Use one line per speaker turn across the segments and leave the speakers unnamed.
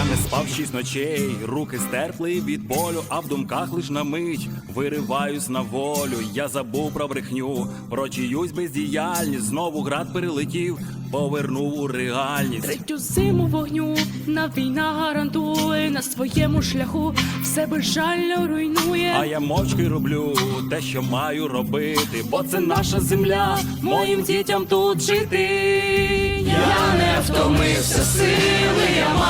Я не спав шість ночей, руки стерпли від болю, а в думках лиш на мить вириваюсь на волю. Я забув про брехню, про чиюсь бездіяльність. Знову град перелетів, повернув у реальність.
Третю зиму вогню на війна гарантує на своєму шляху все безжально руйнує.
А я мовчки роблю те, що маю робити, бо це наша земля, моїм дітям тут жити.
Я не втомився, сили я маю,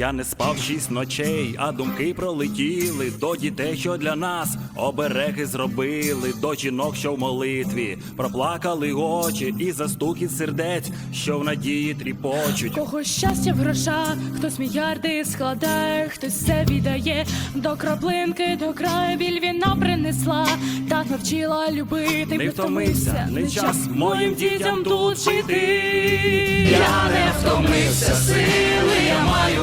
Я не спав шість ночей, а думки пролетіли. До дітей, що для нас обереги зробили, до жінок, що в молитві проплакали очі, і застукіт сердець, що в надії тріпочуть.
Кого щастя в грошах, хтось мільярди складає, хтось все віддає. До краплинки, до краю біль війна принесла, так навчила любити,
Не втомився, не час моїм дітям тут жити.
Я не втомився, сили я маю,